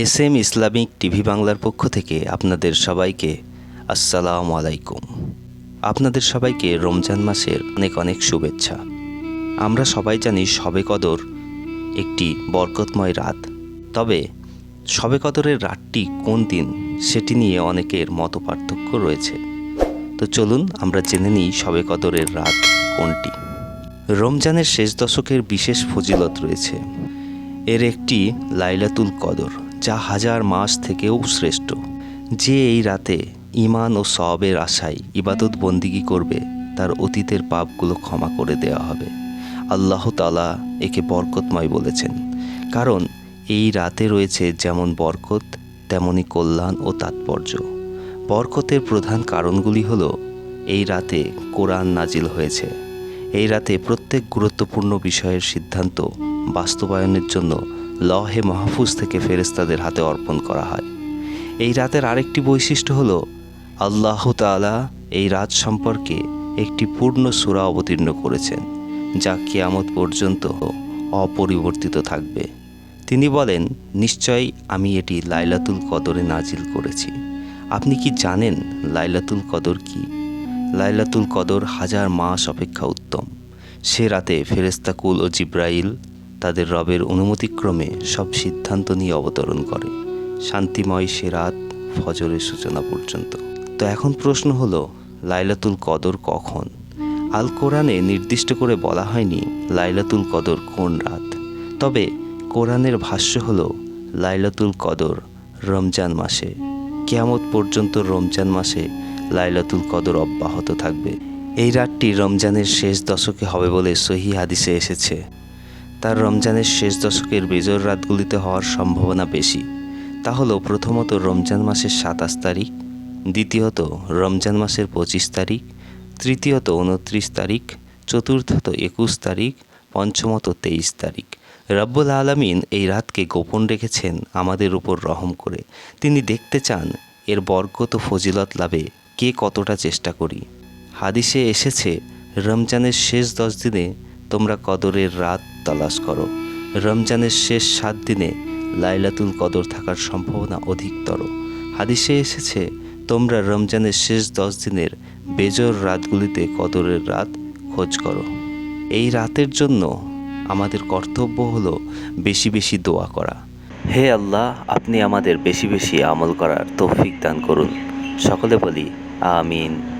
S M Islamic TV বাংলার পক্ষ থেকে আপনাদের সবাইকে আসসালামু আলাইকুম। আপনাদের সবাইকে রমজান মাসের অনেক অনেক শুভেচ্ছা। আমরা সবাই জানি শবে কদর একটি বরকতময় রাত। তবে শবে কদরের রাতটি কোন দিন সেটি নিয়ে অনেকের মত পার্থক্য রয়েছে। তো চলুন আমরা জেনে নিই শবে কদরের রাত কোনটি। রমজানের শেষ দশকের বিশেষ ফজিলত রয়েছে। এর একটি লাইলাতুল কদর। যা হাজার মাস থেকেও শ্রেষ্ঠ। যে এই রাতে ইমান ও সবের আশায় ইবাদত বন্দিগি করবে, তার অতীতের পাপগুলো ক্ষমা করে দেওয়া হবে। আল্লাহ তালা একে বরকতময় বলেছেন। কারণ এই রাতে রয়েছে যেমন বরকত, তেমনি কল্যাণ ও তাৎপর্য। বরকতের প্রধান কারণগুলি হল, এই রাতে কোরআন নাজিল হয়েছে। এই রাতে প্রত্যেক গুরুত্বপূর্ণ বিষয়ের সিদ্ধান্ত বাস্তবায়নের জন্য লহে মাহফুজ থেকে ফেরেস্তাদের হাতে অর্পণ করা হয়। এই রাতের আরেকটি বৈশিষ্ট্য হলো, আল্লাহ তাআলা এই রাত সম্পর্কে একটি পূর্ণ সূরা অবতীর্ণ করেছেন, যা কিয়ামত পর্যন্ত অপরিবর্তিত থাকবে। তিনি বলেন, নিশ্চয়ই আমি এটি লাইলাতুল কদরে নাজিল করেছি। আপনি কি জানেন লাইলাতুল কদর কি? লাইলাতুল কদর হাজার মাস অপেক্ষা উত্তম। সে রাতে ফেরেস্তাকুল ও জিব্রাইল তাদের রবের অনুমতিক্রমে সব সিদ্ধান্ত নিয়ে অবতরণ করে। শান্তিময় সে রাত ফজরের সূচনা পর্যন্ত। তো এখন প্রশ্ন হলো, লাইলাতুল কদর কখন? আল কোরআনে নির্দিষ্ট করে বলা হয়নি লাইলাতুল কদর কোন রাত। তবে কোরআনের ভাষ্য হল, লাইলাতুল কদর রমজান মাসে। কেয়ামত পর্যন্ত রমজান মাসে লাইলাতুল কদর অব্যাহত থাকবে। এই রাতটি রমজানের শেষ দশকে হবে বলে সহি হাদিসে এসেছে। তার রমজানের শেষ দশকের বেজর রাতগুলিতে হওয়ার সম্ভাবনা বেশি। তা হলো প্রথমত রমজান মাসের সাতাশ তারিখ, দ্বিতীয়ত রমজান মাসের পঁচিশ তারিখ, তৃতীয়ত উনত্রিশ তারিখ, চতুর্থত একুশ তারিখ, পঞ্চমত তেইশ তারিখ। রব্বুল আলমিন এই রাতকে গোপন রেখেছেন আমাদের উপর রহম করে। তিনি দেখতে চান এর বরকত ও ফজিলত লাভে কে কতটা চেষ্টা করি। হাদিসে এসেছে, রমজানের শেষ দশ দিনে তোমরা কদরের রাত তালাশ করো। রমজানের শেষ সাত দিনে লাইলাতুল কদর থাকার সম্ভাবনা অধিকতর। হাদিসে এসেছে, তোমরা রমজানের শেষ দশ দিনের বেজর রাতগুলিতে কদরের রাত খোঁজ করো। এই রাতের জন্য আমাদের কর্তব্য হলো বেশি বেশি দোয়া করা। হে আল্লাহ, আপনি আমাদের বেশি বেশি আমল করার তৌফিক দান করুন। সকলে বলি, আমিন।